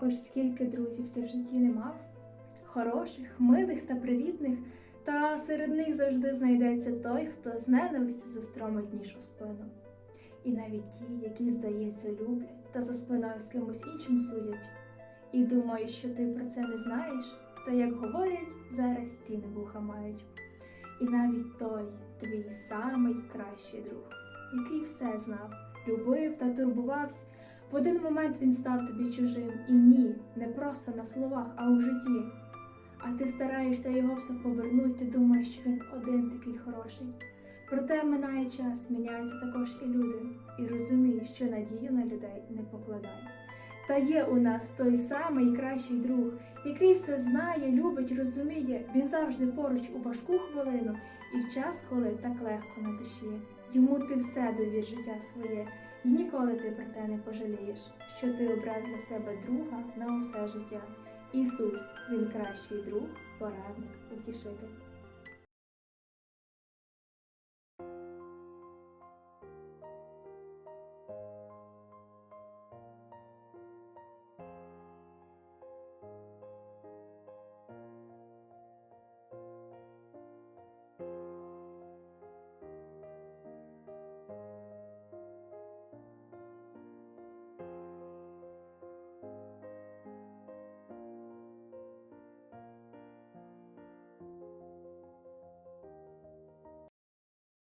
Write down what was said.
Хоч скільки друзів ти в житті не мав, хороших, милих та привітних, та серед них завжди знайдеться той, хто з ненависті застромить ніж у спину. І навіть ті, які, здається, люблять та за спиною з кимось іншим судять. І думаєш, що ти про це не знаєш, та як говорять, зараз стіни вуха мають. І навіть той твій самий кращий друг, який все знав, любив та турбувався, в один момент він став тобі чужим. І ні, не просто на словах, а у житті. А ти стараєшся його все повернути, ти думаєш, що він один такий хороший. Проте минає час, міняються також і люди, і розумієш, що надію на людей не покладай. Та є у нас той самий кращий друг, який все знає, любить, розуміє. Він завжди поруч у важку хвилину і в час, коли так легко на душі. Йому ти все довір життя своє, і ніколи ти про те не пожалієш, що ти обрав для себе друга на усе життя. Ісус, Він кращий друг, порадник, утішитель.